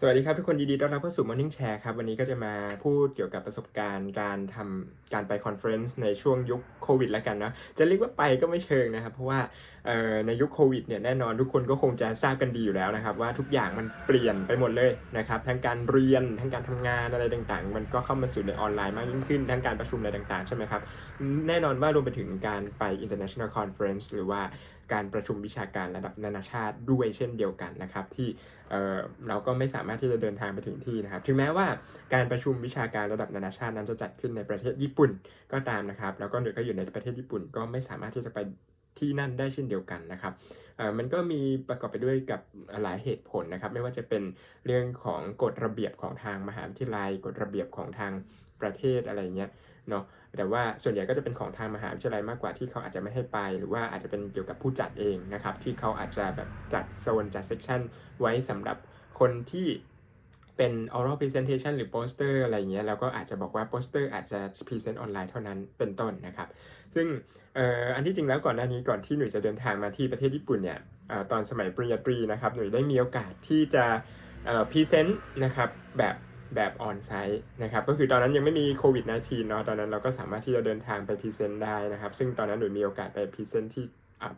สวัสดีครับทุกคนยินดีต้อนรับเข้าสู่ Morning Share ครับ วันนี้ก็จะมาพูดเกี่ยวกับประสบการณ์การทำการไปคอนเฟรนซ์ในช่วงยุคโควิดแล้วกันเนาะจะเรียกว่าไปก็ไม่เชิงนะครับ เพราะว่าในยุคโควิดเนี่ยแน่นอนทุกคนก็คงจะทราบกันดีอยู่แล้วนะครับ ว่าทุกอย่างมันเปลี่ยนไปหมดเลยนะครับทั้งการเรียนทั้งการทำงานอะไรต่างๆ มันก็เข้ามาสู่ในออนไลน์มากยิ่งขึ้นทั้งการประชุมอะไรต่างๆใช่ไหมครับแน่นอนว่ารวมไปถึงการไป international conference หรือว่า การประชุมวิชาการระดับนานาชาติด้วยเช่นเดียวกันนะครับ ที่เเราก็ไม่สามารถที่จะเดินทางไปถึงที่นะครับ ถึงแม้ว่าการประชุมวิชาการระดับนานาชาตินั้นจะจัดขึ้นในประเทศญี่ปุ่นก็ตามนะครับ แล้วก็หนูก็อยู่ในประเทศญี่ปุ่นก็ไม่สามารถที่จะไป ที่นั่นได้เช่นเดียวกันนะครับมันก็มีประกอบไปด้วยกับหลายเหตุผลนะครับ ไม่ว่าจะเป็นเรื่องของกฎระเบียบของทางมหาวิทยาลัย กฎระเบียบของทางประเทศอะไรเงี้ยเนาะแต่ว่าส่วนใหญ่ก็จะเป็นของทางมหาวิทยาลัยมากกว่าที่เขาอาจจะไม่ให้ไป หรือว่าอาจจะเป็นเกี่ยวกับผู้จัดเองนะครับ ที่เขาอาจจะแบบจัดโซนจัดเซสชันไว้สำหรับคนที่ เป็น oral presentation หรือ poster อะไรเงี้ยแล้วก็อาจจะบอกว่า poster อาจจะ present ออนไลน์เท่านั้นเป็นต้นนะครับ ซึ่งเอ่ออันที่จริงแล้วก่อนหน้านี้ก่อนที่หนูจะเดินทางมาที่ประเทศญี่ปุ่นเนี่ยออตอนสมัยปริญญาตรีนะครับหนูได้มีโอกาสที่จะ present นะครับแบบแบบออนไซต์นะครับก็คือตอนนั้นยังไม่มีโควิด -19 เนาะตอนนั้นเราก็สามารถที่จะเดินทางไปพรีเซนต์ได้นะครับ ซึ่งตอนนั้นหนูมีโอกาสไปพรีเซนต์ที่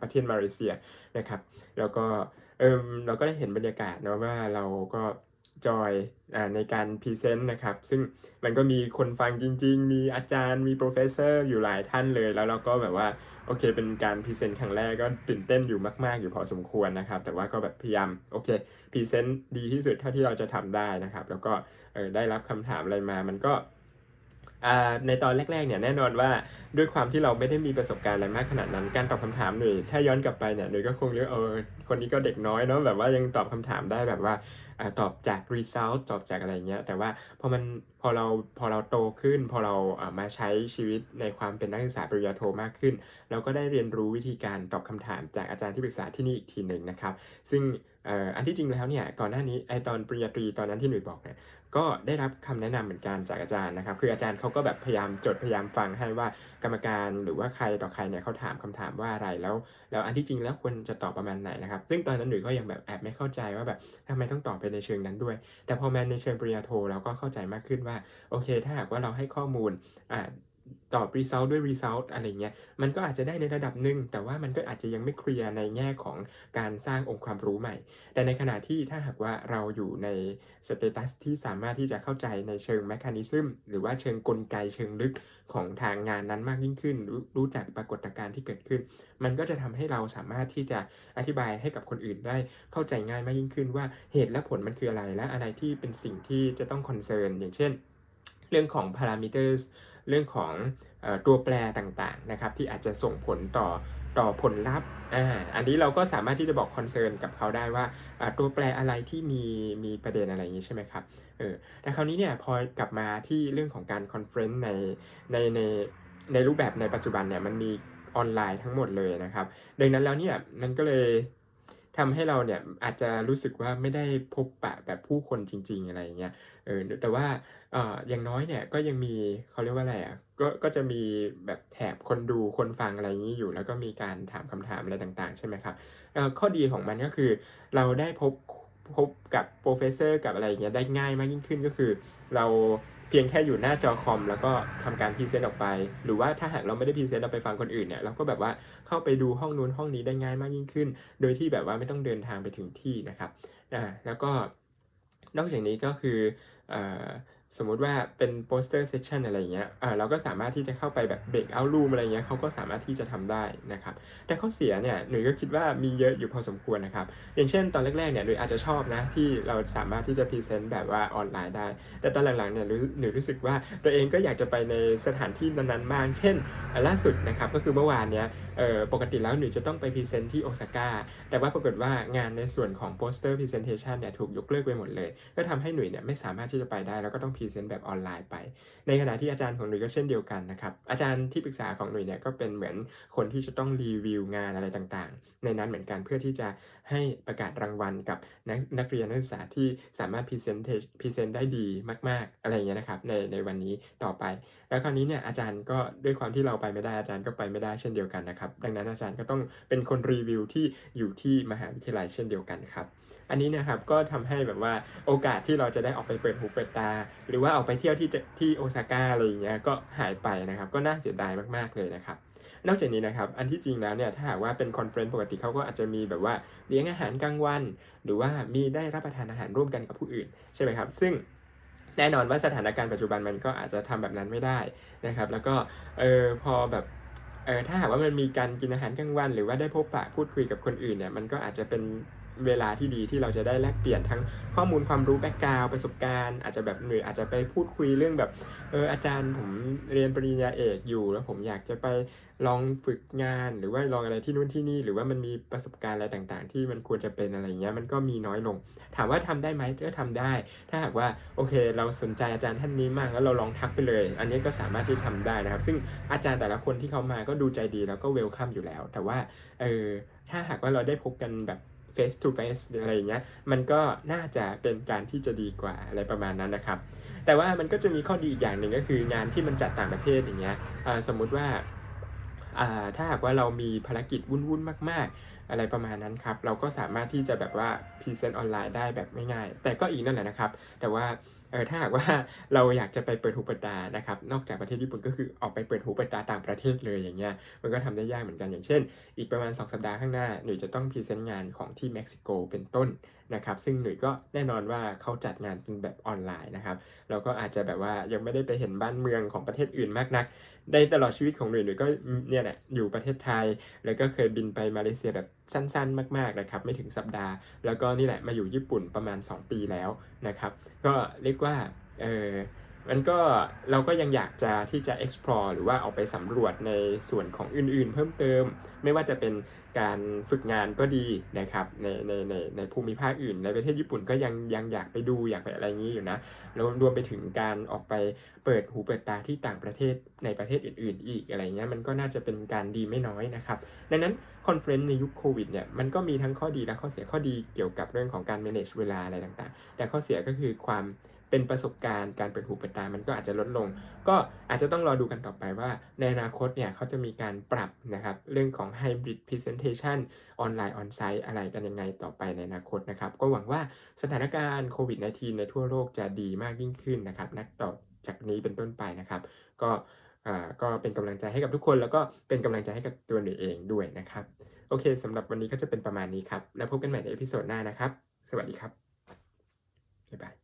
ประเทศมาเลเซียนะครับ แล้วก็เออเราก็ได้เห็นบรรยากาศเนาะว่าเราก็ จอยในการพรีเซนต์นะครับ ซึ่งมันก็มีคนฟังจริง ๆ มีอาจารย์มีโปรเฟสเซอร์อยู่หลายท่านเลย แล้วเราก็แบบว่าโอเค เป็นการพรีเซนต์ครั้งแรกก็ตื่นเต้นอยู่มาก ๆ อยู่พอสมควรนะครับ แต่ว่าก็แบบพยายามโอเคพรีเซนต์ดีที่สุดเท่าที่เราจะทำได้นะครับ แล้วก็ได้รับคำถามอะไรมามันก็ในตอนแรกๆเนี่ยแน่นอนว่าด้วยความที่เราไม่ได้มีประสบการณ์อะไรมากขนาดนั้น การตอบคำถามหน่ยถ้าย้อนกลับไปเนี่ยหน่ยก็คงเลือกเออ คนนี้ก็เด็กน้อยเนาะแบบว่ายังตอบคำถามได้แบบว่าอตอบจาก result ตอบจากอะไรเงี้ยแต่ว่าพอมันพอเราพอเราโตขึ้น พอเราอ่ามาใช้ชีวิตในความเป็นนักศึกษาปริญญาโทมากขึ้น เราก็ได้เรียนรู้วิธีการตอบคำถามจากอาจารย์ที่ปรึกษาที่นี่อีกทีหนึ่งนะครับ ซึ่งเอ่ออันที่จริงแล้วเนี่ยก่อนหน้านี้ไอตอนปริญญาตรีตอนนั้นที่หนุ่ยบอกเนี่ยก็ได้รับคำแนะนำเหมือนกันจากอาจารย์นะครับ คืออาจารย์เขาก็แบบพยายามจดพยายามฟังให้ว่ากรรมการหรือว่าใครต่อใครเนี่ยเขาถามคำถามว่าอะไรแล้ว แล้วอันที่จริงแล้วควรจะตอบประมาณไหนนะครับซึ่งตอนนั้นหนุ่ยก็ยังแบบแอบไม่เข้าใจว่าแบบทำไมต้องตอบไปในเชิงนั้นด้วย แต่พอแมนในเชิงปริญญาโทเราก็เข้าใจมากขึ้นว่า โอเค ถ้าหากว่าเราให้ข้อมูลอ่า ตอบ result ด้วย result อะไรเงี้ย มันก็อาจจะได้ในระดับหนึ่ง แต่ว่ามันก็อาจจะยังไม่เคลียร์ในแง่ของการสร้างองค์ความรู้ใหม่ แต่ในขณะที่ถ้าหากว่าเราอยู่ในสเตตัสที่สามารถที่จะเข้าใจในเชิงแมคานิซึมหรือว่าเชิงกลไกเชิงลึกของทางงานนั้นมากยิ่งขึ้นรู้รู้จักปรากฏการณ์ที่เกิดขึ้น มันก็จะทำให้เราสามารถที่จะอธิบายให้กับคนอื่นได้เข้าใจง่ายมากยิ่งขึ้นว่าเหตุและผลมันคืออะไรและอะไรที่เป็นสิ่งที่จะต้องคอนเซิร์นอย่างเช่น เรื่องของ parameters เรื่อ งของเออตัวแปรต่างๆนะครับที่อาจจะส่งผลต่อต่อผลลัพธ์อ่าอันนี้เราก็สามารถที่จะบอกคอนเซิร์นกับเขาได้ว่าอ่าตัวแปรอะไรที่มีมีประเด็นอะไรอย่างนี้ใช่ไหมครับเออแต่คราวนี้เนี่ยพอกลับมาที่เรื่องของการคอนเฟรนซ์ในในในในรูปแบบในปัจจุบันเนี่ยมันมีออนไลน์ทั้งหมดเลยนะครับ ดังนั้นแล้วเนี่ยมันก็เลย ทำให้เราเนี่ยอาจจะรู้สึกว่าไม่ได้พบปะแบบผู้คนจริง ๆ อะไรเงี้ยเออแต่ว่าเอ่ออย่างน้อยเนี่ยก็ยังมีเขาเรียกว่าอะไรอะก็ก็จะมีแบบแถบคนดูคนฟังอะไรอย่างนี้อยู่ แล้วก็มีการถามคำถามอะไรต่าง ๆ ใช่ไหมครับเอ่อข้อดีของมันก็คือเราได้พบ พบกับโปรเฟสเซอร์กับอะไรอย่างเงี้ยได้ง่ายมากยิ่งขึ้นก็คือ เราเพียงแค่อยู่หน้าจอคอม แล้วก็ทำการพรีเซนต์ออกไป หรือว่าถ้าหากเราไม่ได้พรีเซนต์เราไปฟังคนอื่นเนี่ยเราก็แบบว่าเข้าไปดูห้องนู้นห้องนี้ได้ง่ายมากยิ่งขึ้น โดยที่แบบว่าไม่ต้องเดินทางไปถึงที่นะครับอ่าแล้วก็นอกจากนี้ก็คือเออ สมมุติว่าเป็นโปสเตอร์เซสชันอะไรเงี้ยเออเราก็สามารถที่จะเข้าไปแบบเบรกเอาท์รูมอะไรเงี้ยเขาก็สามารถที่จะทำได้นะครับ แต่ข้อเสียเนี่ยหนูก็คิดว่ามีเยอะอยู่พอสมควรนะครับ อย่างเช่นตอนแรกๆเนี่ยหนูอาจจะชอบนะที่เราสามารถที่จะพรีเซนต์แบบว่าออนไลน์ได้ แต่ตอนหลังๆเนี่ยหนูรู้สึกว่าตัวเองก็อยากจะไปในสถานที่นั้นๆบ้าง เช่นล่าสุดนะครับก็คือเมื่อวานเนี้ยเออปกติแล้วหนูจะต้องไปพรีเซนต์ที่โอซาก้า แต่ว่าปรากฏว่างานในส่วนของโปสเตอร์พรีเซนเทชันเนี่ยถูกยกเลิกไปหมดเลย ก็ทำให้หนุ่ยเนี่ยไม่สามารถที่จะไปได้แล้วก็ต้องรีเซนต์แบบออนไลน์ไป ในขณะที่อาจารย์ของหนุ่ยก็เช่นเดียวกันนะครับ อาจารย์ที่ปรึกษาของหนุ่ยเนี่ยก็เป็นเหมือนคนที่จะต้องรีวิวงานอะไรต่างๆ ในนั้นเหมือนกันเพื่อที่จะให้ประกาศรางวัลกับนักนักเรียนนักศึกษาที่สามารถพรีเซนต์พรีเซนต์ได้ดีมากๆอะไรอย่างเงี้ยนะครับในในวันนี้ต่อไป แล้วคราวนี้เนี่ยอาจารย์ก็ด้วยความที่เราไปไม่ได้อาจารย์ก็ไปไม่ได้เช่นเดียวกันนะครับ ดังนั้นอาจารย์ก็ต้องเป็นคนรีวิวที่อยู่ที่มหาวิทยาลัยเช่นเดียวกันครับ อันนี้นะครับก็ทำให้แบบว่าโอกาสที่เราจะได้ออกไปเปิดหูเปิดตาหรือว่าออกไปเที่ยวที่ที่โอซาก้าอะไรอย่างเงี้ยก็หายไปนะครับ ก็น่าเสียดายมากๆเลยนะครับ นอกจากนี้นะครับ อันที่จริงแล้วเนี่ยถ้าหากว่าเป็นคอนเฟรนซ์ปกติเขาก็อาจจะมีแบบว่าเลี้ยงอาหารกลางวัน หรือว่ามีได้รับประทานอาหารร่วมกันกับผู้อื่นใช่ไหมครับ ซึ่งแน่นอนว่าสถานการณ์ปัจจุบันมันก็อาจจะทำแบบนั้นไม่ได้นะครับ แล้วก็เออพอแบบเออถ้าหากว่ามันมีการกินอาหารกลางวัน หรือว่าได้พบปะพูดคุยกับคนอื่นเนี่ยมันก็อาจจะเป็น เวลาที่ดีที่เราจะได้แลกเปลี่ยนทั้งข้อมูลความรู้แบ็กกราวประสบการณ์ อาจจะแบบหน่วยอาจจะไปพูดคุยเรื่องแบบเอออาจารย์ผมเรียนปริญญาเอกอยู่ แล้วผมอยากจะไปลองฝึกงาน หรือว่าลองอะไรที่นู่นที่นี่ หรือว่ามันมีประสบการณ์อะไรต่างๆ ที่มันควรจะเป็นอะไรเงี้ยมันก็มีน้อยลง ถามว่าทำได้ไหมก็ทำได้ ถ้าหากว่าโอเค เราสนใจอาจารย์ท่านนี้มากแล้วเราลองทักไปเลย อันนี้ก็สามารถที่ทำได้นะครับ ซึ่งอาจารย์แต่ละคนที่เขามาก็ดูใจดีแล้วก็เวลคัมอยู่แล้ว แต่ว่าเออถ้าหากว่าเราได้พบกันแบบ face to face อะไรอย่างเงี้ย มันก็น่าจะเป็นการที่จะดีกว่าอะไรประมาณนั้นนะครับ แต่ว่ามันก็จะมีข้อดีอีกอย่างหนึ่งก็คืองานที่มันจัดต่างประเทศอย่างเงี้ยสมมุติว่าถ้าหากว่าเรามีภารกิจวุ่นๆมาก ๆ อะไรประมาณนั้นครับ เราก็สามารถที่จะแบบว่าพรีเซนต์ออนไลน์ได้แบบง่ายๆ แต่ก็อีกนั่นแหละนะครับ แต่ว่า เออถ้าหากว่าเราอยากจะไปเปิดหูเปิดตานะครับ นอกจากประเทศญี่ปุ่นก็คือออกไปเปิดหูเปิดตาต่างประเทศเลยอย่างเงี้ย มันก็ทำได้ยากเหมือนกันอย่างเช่น อีกประมาณ 2 สัปดาห์ข้างหน้าหนูจะต้องพรีเซนต์งานของที่เม็กซิโกเป็นต้น นะครับซึ่งหนุ่ยก็แน่นอนว่าเขาจัดงานเป็นแบบออนไลน์นะครับเราก็อาจจะแบบว่ายังไม่ได้ไปเห็นบ้านเมืองของประเทศอื่นมากนักได้ตลอดชีวิตของหนุ่ยหนุ่ยก็เนี่ยแหละอยู่ประเทศไทย แล้วก็เคยบินไปมาเลเซียแบบสั้นๆ มากๆนะครับไม่ถึงสัปดาห์ แล้วก็นี่แหละมาอยู่ญี่ปุ่นประมาณ 2 ปีแล้วนะครับก็เรียกว่าเออ มันก็เราก็ยังอยากจะที่จะ explore หรือว่าออกไปสำรวจในส่วนของอื่นๆ เพิ่มเติม ไม่ว่าจะเป็นการฝึกงานก็ดีนะครับในในในในภูมิภาคอื่น ในประเทศญี่ปุ่นก็ยังยังอยากไปดูอยากไปอะไรอย่างนี้อยู่นะแล้วรวมไปถึงการออกไปเปิดหูเปิดตาที่ต่างประเทศในประเทศอื่น ๆ อีกอะไรเงี้ยมันก็น่าจะเป็นการดีไม่น้อยนะครับดังนั้นคอนเฟรนซ์ในยุคโควิดเนี่ยมันก็มีทั้งข้อดีและข้อเสียข้อดีเกี่ยวกับเรื่องของการ manage เวลาอะไรต่างๆ แต่ข้อเสียก็คือความ เป็นประสบการณ์การเปิดหูเปิดตามันก็อาจจะลดลง ก็อาจจะต้องรอดูกันต่อไปว่า ในอนาคตเนี่ยเขาจะมีการปรับนะครับเรื่องของ Hybrid Presentation ออนไลน์ออนไซต์อะไรกันยังไงต่อไปในอนาคตนะครับก็หวังว่าสถานการณ์โควิด -19 ในทั่วโลกจะดีมากยิ่งขึ้นนะครับนักต่อจากนี้เป็นต้นไปนะครับก็ก็เป็นกำลังใจให้กับทุกคน แล้วก็เป็นกำลังใจให้กับตัวหนูเองด้วยนะครับ โอเคสำหรับวันนี้ก็จะเป็นประมาณนี้ครับ แล้วพบกันใหม่ในเอพิโซดหน้านะครับ สวัสดีครับบ๊ายบาย